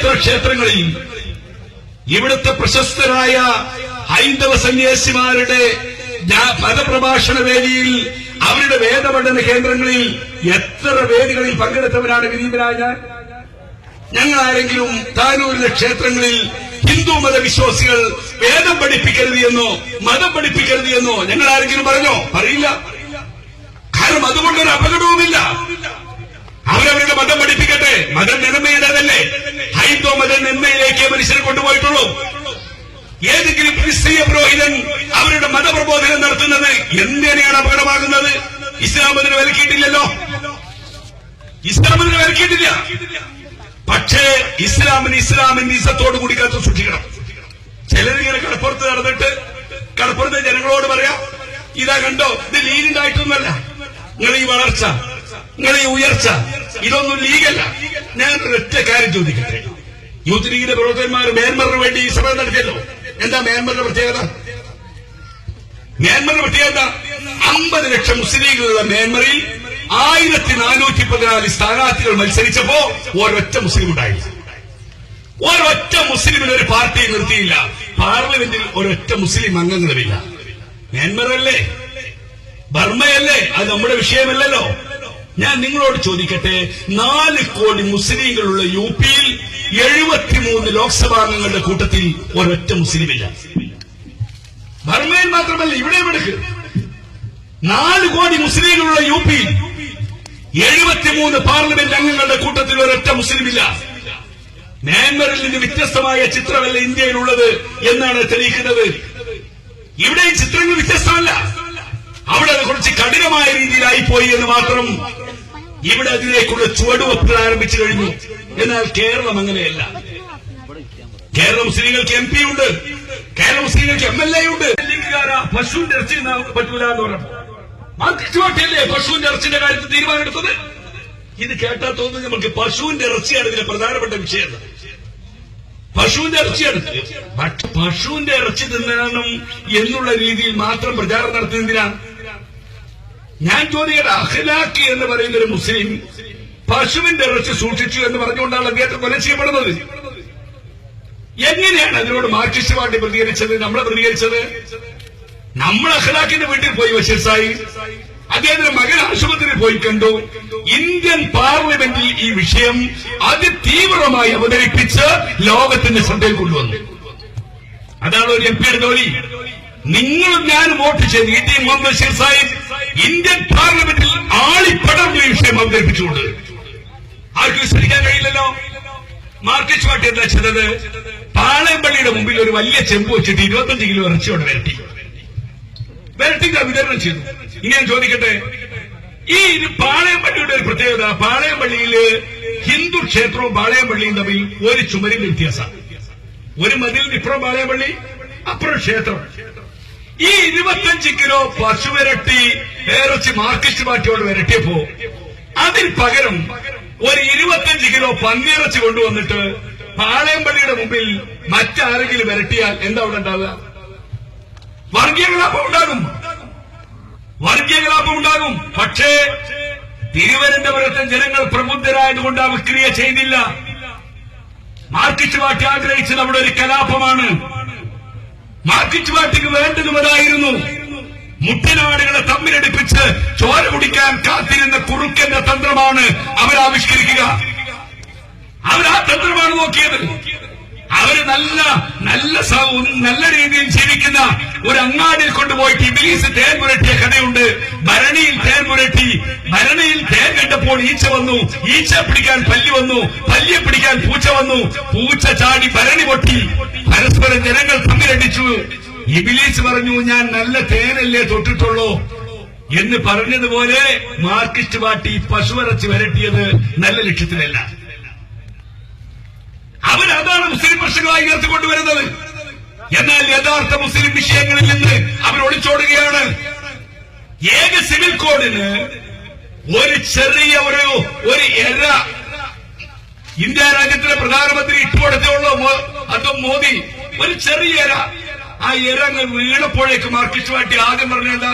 എത്ര ക്ഷേത്രങ്ങളിൽ ഇവിടുത്തെ പ്രശസ്തരായ ഹൈന്ദവ സന്യാസിമാരുടെ പദപ്രഭാഷണ വേദിയിൽ അവരുടെ വേദപഠന കേന്ദ്രങ്ങളിൽ എത്ര വേദികളിൽ പങ്കെടുത്തവരാണ് വിനീതനായ ഞങ്ങൾ ആരെങ്കിലും താനൂരിലെ ക്ഷേത്രങ്ങളിൽ ഹിന്ദു മതവിശ്വാസികൾ വേദം പഠിപ്പിക്കരുത് എന്നോ മതം പഠിപ്പിക്കരുത് എന്നോ ഞങ്ങൾ ആരെങ്കിലും പറഞ്ഞോ? പറയില്ല. കാരണം അതുകൊണ്ടൊരു അപകടവുമില്ല. അവരവരുടെ മതം പഠിപ്പിക്കട്ടെ. മതം നന്മയുടേതല്ലേ ഹൈന്ദവ മതം നന്മയിലേക്ക് മനുഷ്യരെ കൊണ്ടുപോയിട്ടുള്ളൂ. ഏതെങ്കിലും ക്രിസ്തീയ പുരോഹിതൻ അവരുടെ മതപ്രബോധനം നടത്തുന്നത് എന്തിനെയാണ് അപകടമാകുന്നത്? ഇസ്ലാം അതിന് വിലക്കിയിട്ടില്ലല്ലോ. ഇസ്ലാം അതിന് വിലക്കിയിട്ടില്ല. പക്ഷേ ഇസ്ലാമിന് ഇസ്ലാമിന്റെ ഇസത്തോട് കൂടി കാത്തു സൂക്ഷിക്കണം. ചിലരിങ്ങനെ കടപ്പുറത്ത് നടന്നിട്ട് കടപ്പുറത്തെ ജനങ്ങളോട് പറയാം ഇതാ കണ്ടോ ഇത് ലീഗിണ്ടായിട്ടൊന്നുമല്ല നിങ്ങൾ ഈ വളർച്ച നിങ്ങൾ ഈ ഉയർച്ച ഇതൊന്നും ലീഗല്ല. ഞാൻ ഒരൊറ്റ കാര്യം ചോദിക്കട്ടെ. യൂത്ത് ലീഗിന്റെ പ്രവർത്തകന്മാർ മ്യാൻമറിന് വേണ്ടി സമരം നടത്തിയല്ലോ. എന്താ മ്യാൻമറിന്റെ പ്രത്യേകത? മ്യാൻമറിന്റെ പ്രത്യേകത അമ്പത് ലക്ഷം മുസ്ലിങ്ങളുള്ള മ്യാൻമറിൽ ആയിരത്തി നാനൂറ്റി പതിനാല് സ്ഥാനാർത്ഥികൾ മത്സരിച്ചപ്പോ ഒരൊറ്റ മുസ്ലിം ഉണ്ടായില്ല. ഒരൊറ്റ മുസ്ലിമിന് ഒരു പാർട്ടി നിർത്തിയില്ല. പാർലമെന്റിൽ ഒരൊറ്റ മുസ്ലിം അംഗങ്ങളുമില്ല. മ്യാൻമറല്ലേ? ബർമ്മയല്ലേ അത് നമ്മുടെ വിഷയമല്ലല്ലോ. ഞാൻ നിങ്ങളോട് ചോദിക്കട്ടെ നാല് കോടി മുസ്ലിങ്ങളുള്ള യു പിയിൽ എഴുപത്തിമൂന്ന് ലോക്സഭാംഗങ്ങളുടെ കൂട്ടത്തിൽ ഒരൊറ്റ മുസ്ലിമില്ല. ബർമയിൽ മാത്രമല്ല ഇവിടെ എടുക്ക് നാല് കോടി മുസ്ലിങ്ങളുള്ള യു പിയിൽ എഴുപത്തിമൂന്ന് പാർലമെന്റ് അംഗങ്ങളുടെ കൂട്ടത്തിൽ ഒരൊറ്റ മുസ്ലിമില്ല. മ്യാൻമറിൽ നിന്ന് വ്യത്യസ്തമായ ചിത്രമല്ല ഇന്ത്യയിലുള്ളത് എന്നാണ് തെളിയിക്കുന്നത്. ഇവിടെ ചിത്രങ്ങൾ വ്യത്യസ്തമല്ല. അവിടെ കുറച്ച് കഠിനമായ രീതിയിലായി പോയി എന്ന് മാത്രം ഇവിടെ അതിലേക്കുള്ള ചുവടുവെപ്പ് ആരംഭിച്ചു കഴിഞ്ഞു. എന്നാൽ കേരളം അങ്ങനെയല്ല. കേരള മുസ്ലിങ്ങൾക്ക് എം പി ഉണ്ട്. കേരള മുസ്ലിങ്ങൾക്ക് എം എൽ എ ഉണ്ട്. പശുവിന്റെ ഇറച്ചി പറ്റൂല എന്ന് പറഞ്ഞു. പാർട്ടിയല്ലേ പശുവിന്റെ ഇറച്ചിന്റെ കാര്യത്തിൽ തീരുമാനമെടുത്തത്? ഇത് കേട്ടാൽ തോന്നുന്നു നമുക്ക് പശുവിന്റെ ഇറച്ചിയാണ് ഇതിലെ പ്രധാനപ്പെട്ട വിഷയം. പശുവിന്റെ ഇറച്ചിയാണ്. പശുവിന്റെ ഇറച്ചി തിന്നണം എന്നുള്ള രീതിയിൽ മാത്രം പ്രചാരണം നടത്തുന്നതിനാണ് ഞാൻ ചോദിക്കട്ടെ അഖിലാഖി എന്ന് പറയുന്ന ഒരു മുസ്ലിം പശുവിന്റെ ഇറച്ചി സൂക്ഷിച്ചു എന്ന് പറഞ്ഞുകൊണ്ടാണ് അദ്ദേഹത്തെ കൊല ചെയ്യപ്പെടുന്നത്. എങ്ങനെയാണ് അതിനോട് മാർക്സിസ്റ്റ് പാർട്ടി പ്രതികരിച്ചത്? നമ്മളെ പ്രതികരിച്ചത്? നമ്മൾ അഖലാഖിന്റെ വീട്ടിൽ പോയി ബഷീർ സായി. അദ്ദേഹത്തിന്റെ മകൻ ആശുപത്രിയിൽ പോയി കണ്ടു. ഇന്ത്യൻ പാർലമെന്റിൽ ഈ വിഷയം അതിതീവ്രമായി അവതരിപ്പിച്ച് ലോകത്തിന്റെ ശ്രദ്ധയിൽ കൊണ്ടുവന്നു. അതാണ് ഒരു എം പിയുടെ ജോലി. നിങ്ങളും ഞാനും വോട്ട് ചെയ്ത് E T Basheer Sahib Indian പാർലമെന്റിൽ ആളിപ്പടം ഈ വിഷയം അവതരിപ്പിച്ചുകൊണ്ട്. ആർക്കും വിസ്മരിക്കാൻ കഴിയില്ലല്ലോ? മാർക്കറ്റ് പാർട്ടി എന്താ ചെയ്തത്? പാളയംപള്ളിയുടെ മുമ്പിൽ ഒരു വലിയ ചെമ്പ് വെച്ചിട്ട് ഇരുപത്തഞ്ച് കിലോ ഇറച്ചിയോടെ വരട്ടി. വരട്ടിക്ക വിതരണം ചെയ്തു. ഇനി ഞാൻ ചോദിക്കട്ടെ? ഈ പാളയംപള്ളിയുടെ ഒരു പ്രത്യേകത പാളയംപള്ളിയിൽ ഹിന്ദു ക്ഷേത്രവും പാളയംപള്ളിയും തമ്മിൽ ഒരു ചുമരിന്റെ വ്യത്യാസം ഒരു മതിലിന് ഇപ്പുറം പാളയംപള്ളി അപ്പുറം ക്ഷേത്രം. ഈ ഇരുപത്തഞ്ച് കിലോ പശു വരട്ടി വേറൊച്ച് മാർക്സിസ്റ്റ് പാർട്ടിയോട് വരട്ടിയപ്പോ അതിൽ പകരം ഒരു ഇരുപത്തഞ്ച് കിലോ പന്നിയിറച്ചി കൊണ്ടുവന്നിട്ട് പാളയംപള്ളിയുടെ മുമ്പിൽ മറ്റാരെങ്കിലും വരട്ടിയാൽ എന്താ അവിടെ ഉണ്ടാവുക? വർഗീയ കലാപം ഉണ്ടാകും. വർഗീയ കലാപം ഉണ്ടാകും. പക്ഷേ തിരുവനന്തപുരത്തെ ജനങ്ങൾ പ്രബുദ്ധരായതുകൊണ്ട് ആ വിക്രിയ ചെയ്തില്ല. മാർക്കറ്റ് പാർട്ടി ആഗ്രഹിച്ചത് അവിടെ ഒരു കലാപമാണ്. മാർക്കറ്റ് പാർട്ടിക്ക് വേണ്ടതും അതായിരുന്നു മുട്ടനാടുകളെ തമ്മിലടിപ്പിച്ച് ചോര കുടിക്കാൻ കാത്തിരുന്ന കുറുക്കന്റെ തന്ത്രമാണ് അവരാവിഷ്കരിക്കുക അവരാ തന്ത്രമാണ് നോക്കിയത്. അവർ നല്ല നല്ല നല്ല രീതിയിൽ ജീവിക്കുന്ന ഒരു അങ്ങാടിൽ കൊണ്ടുപോയിട്ട് ഇബിലീസ് തേൻ പുരട്ടിയ കഥയുണ്ട്. ഭരണിയിൽ തേൻ പുരട്ടി. ഭരണിയിൽ തേൻ കണ്ടപ്പോൾ ഈച്ച വന്നു. ഈച്ച പിടിക്കാൻ പല്ലി വന്നു. പല്ലിയെ പിടിക്കാൻ പൂച്ച വന്നു. പൂച്ച ചാടി ഭരണി പൊട്ടി. പരസ്പരം ജനങ്ങൾ തമ്മിലടിച്ചു. ഇബിലീസ് പറഞ്ഞു ഞാൻ നല്ല തേനല്ലേ തൊട്ടിട്ടുള്ളൂ. എന്ന് പറഞ്ഞതുപോലെ മാർക്കിസ്റ്റ് പാർട്ടി പശുവരച്ച് വരട്ടിയത് നല്ല ലക്ഷ്യത്തിലല്ല. അവരതാണ് മുസ്ലിം പ്രശ്നങ്ങളായി ഉയർത്തിക്കൊണ്ടുവരുന്നത്. എന്നാൽ യഥാർത്ഥ മുസ്ലിം വിഷയങ്ങളിൽ നിന്ന് അവർ ഒളിച്ചോടുകയാണ്. ഏക സിവിൽ കോഡിന് ഒരു ചെറിയ ഒരു ഒരു എര ഇന്ത്യ രാജ്യത്തിലെ പ്രധാനമന്ത്രി ഇട്ടുകൊടുത്തുള്ളൂ അതും മോദി. ഒരു ചെറിയ എര. ആ എര അങ്ങ് വീണപ്പോഴേക്ക് പാർട്ടി ആദ്യം പറഞ്ഞതാ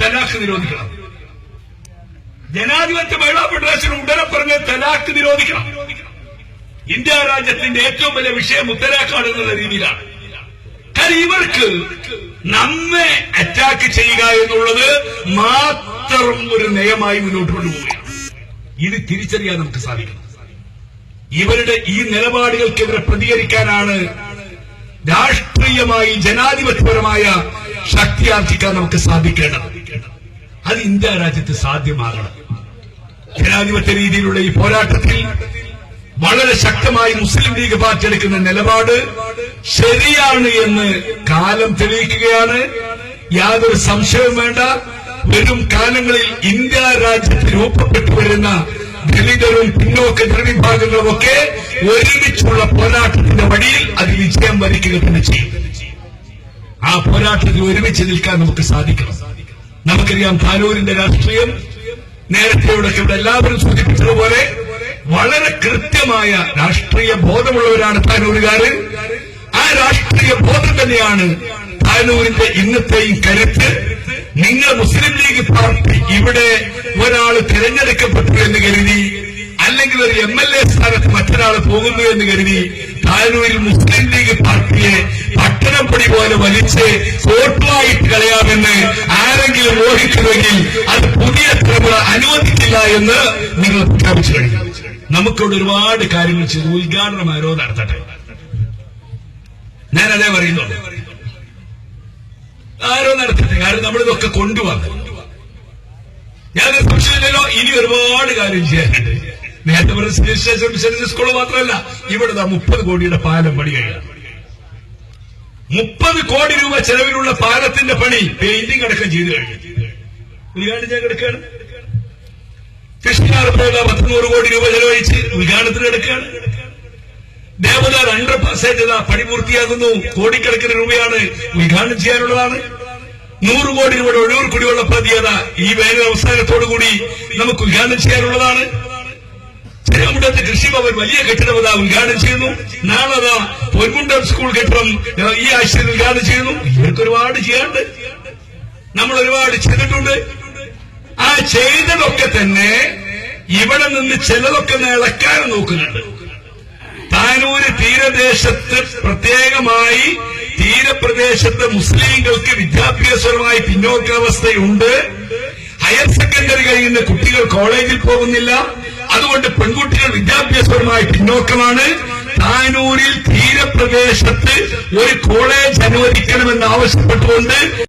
തലാഖ് നിരോധിക്കണം. ജനാധിപത്യ മഹിളാ ഫെഡറേഷൻ ഉടനെ പറഞ്ഞ് തലാഖ് നിരോധിക്കണം. ഇന്ത്യ രാജ്യത്തിന്റെ ഏറ്റവും വലിയ വിഷയം മുത്തലാഖാണ് എന്നുള്ള രീതിയിലാണ്. കാരണം ഇവർക്ക് നമ്മെ അറ്റാക്ക് ചെയ്യുക എന്നുള്ളത് മാത്രം ഒരു നയമായി മുന്നോട്ട് കൊണ്ടുപോവുകയാണ്. ഇത് തിരിച്ചറിയാൻ നമുക്ക് സാധിക്കണം. ഇവരുടെ ഈ നിലപാടുകൾക്കെതിരെ പ്രതികരിക്കാനാണ് രാഷ്ട്രീയമായി ജനാധിപത്യപരമായ ശക്തിയാർജിക്കാൻ നമുക്ക് സാധിക്കേണ്ടത്. അത് ഇന്ത്യ രാജ്യത്ത് സാധ്യമാകണം. ജനാധിപത്യ രീതിയിലുള്ള ഈ പോരാട്ടത്തിൽ വളരെ ശക്തമായി മുസ്ലിം ലീഗ് പാർട്ടി എടുക്കുന്ന നിലപാട് ശരിയാണ് എന്ന് കാലം തെളിയിക്കുകയാണ്. യാതൊരു സംശയവും വേണ്ട. വരും കാലങ്ങളിൽ ഇന്ത്യ രാജ്യത്ത് രൂപപ്പെട്ടു വരുന്ന ദളിതരും പിന്നോക്ക ജനവിഭാഗങ്ങളും ഒക്കെ ഒരുമിച്ചുള്ള പോരാട്ടത്തിന്റെ വഴിയിൽ അത് വിജയം വരിക്കുക തന്നെ ചെയ്യും. ആ പോരാട്ടത്തിൽ ഒരുമിച്ച് നിൽക്കാൻ നമുക്ക് സാധിക്കണം. നമുക്കറിയാം താനൂരിന്റെ രാഷ്ട്രീയം നേരത്തെ ഇവിടെ എല്ലാവരും സൂചിപ്പിച്ചതുപോലെ വളരെ കൃത്യമായ രാഷ്ട്രീയ ബോധമുള്ളവരാണ് താനൂരുകാര്. ആ രാഷ്ട്രീയ ബോധം തന്നെയാണ് താനൂരിന്റെ ഇന്നത്തെയും കരുത്ത്. നിങ്ങൾ മുസ്ലിം ലീഗ് പാർട്ടി ഇവിടെ ഒരാൾ തിരഞ്ഞെടുക്കപ്പെട്ടു എന്ന് കരുതി അല്ലെങ്കിൽ ഒരു എം എൽ എ സ്ഥാനത്ത് മറ്റൊരാൾ പോകുന്നു എന്ന് കരുതി താനൂരിൽ മുസ്ലിം ലീഗ് പാർട്ടിയെ പട്ടണപ്പടി പോലെ വലിച്ച് കോട്ടുമായിട്ട് കളയാമെന്ന് ആരെങ്കിലും മോഹിക്കുമെങ്കിൽ അത് പുതിയ തലമുറ അനുവദിക്കില്ല എന്ന് നിങ്ങൾ പ്രഖ്യാപിച്ചു കഴിഞ്ഞു. നമുക്കിവിടെ ഒരുപാട് കാര്യങ്ങൾ ചെയ്ത്. ഉദ്ഘാടനം ആരോ നടത്തട്ടെ. ഞാൻ അതേ ആരോ നടത്തട്ടെ. കാരണം നമ്മളിതൊക്കെ കൊണ്ടുവന്നു. ഞാൻ സംശയമില്ലല്ലോ ഇനി ഒരുപാട് കാര്യം ചെയ്യാനുണ്ട്. നേരത്തെ പറഞ്ഞ സ്കൂൾ മാത്രമല്ല ഇവിടെ മുപ്പത് കോടിയുടെ പാലം പണി കഴിയാം മുപ്പത് കോടി രൂപ ചെലവിലുള്ള പാലത്തിന്റെ പണി പെയിന്റിംഗ് അടക്കം ചെയ്തു കഴിഞ്ഞു. ഉദ്ഘാടനം ഞാൻ കിടക്കുകയാണ്. കൃഷ്ണാർപ്പുഴ പത്തുനൂറ് കോടി രൂപ ചെലവഴിച്ച് ഉദ്ഘാടനത്തിന് കിടക്കുകയാണ് ഹൺഡ്രഡ് പെർസെന്റ് ഇതാ പണി പൂർത്തിയാകുന്നു. കോടിക്കണക്കിന് രൂപയാണ് ഉദ്ഘാടനം ചെയ്യാനുള്ളതാണ്. നൂറ് കോടി രൂപയുടെ ഒഴിവൂർ കുടിവെള്ള പദ്ധതിയത ഈ വേനൽ അവസാനത്തോടുകൂടി നമുക്ക് ഉദ്ഘാടനം ചെയ്യാനുള്ളതാണ്. ചെറുമുണ്ടത്ത് കൃഷിഭവൻ വലിയ കെട്ടിടം അതാ ഉദ്ഘാടനം ചെയ്യുന്നു. നാളെ അതാ പൊന്മുണ്ടം സ്കൂൾ കെട്ടിടം ഈ ആഴ്ചയിൽ ഉദ്ഘാടനം ചെയ്യുന്നു. ഇവർക്ക് ഒരുപാട് ചെയ്യാണ്ട് നമ്മൾ ഒരുപാട് ചെയ്തിട്ടുണ്ട്. ചെയ്തതൊക്കെ തന്നെ ഇവിടെ നിന്ന് ചിലതൊക്കെ നിളക്കാൻ നോക്കുന്നുണ്ട്. താനൂര് തീരദേശത്ത് പ്രത്യേകമായി തീരപ്രദേശത്ത് മുസ്ലിങ്ങൾക്ക് വിദ്യാഭ്യാസപരമായി പിന്നോക്കാവസ്ഥയുണ്ട്. ഹയർ സെക്കൻഡറി കഴിയുന്ന കുട്ടികൾ കോളേജിൽ പോകുന്നില്ല. അതുകൊണ്ട് പെൺകുട്ടികൾ വിദ്യാഭ്യാസപരമായി പിന്നോക്കമാണ്. താനൂരിൽ തീരപ്രദേശത്ത് ഒരു കോളേജ് അനുവദിക്കണമെന്ന് ആവശ്യപ്പെട്ടുകൊണ്ട്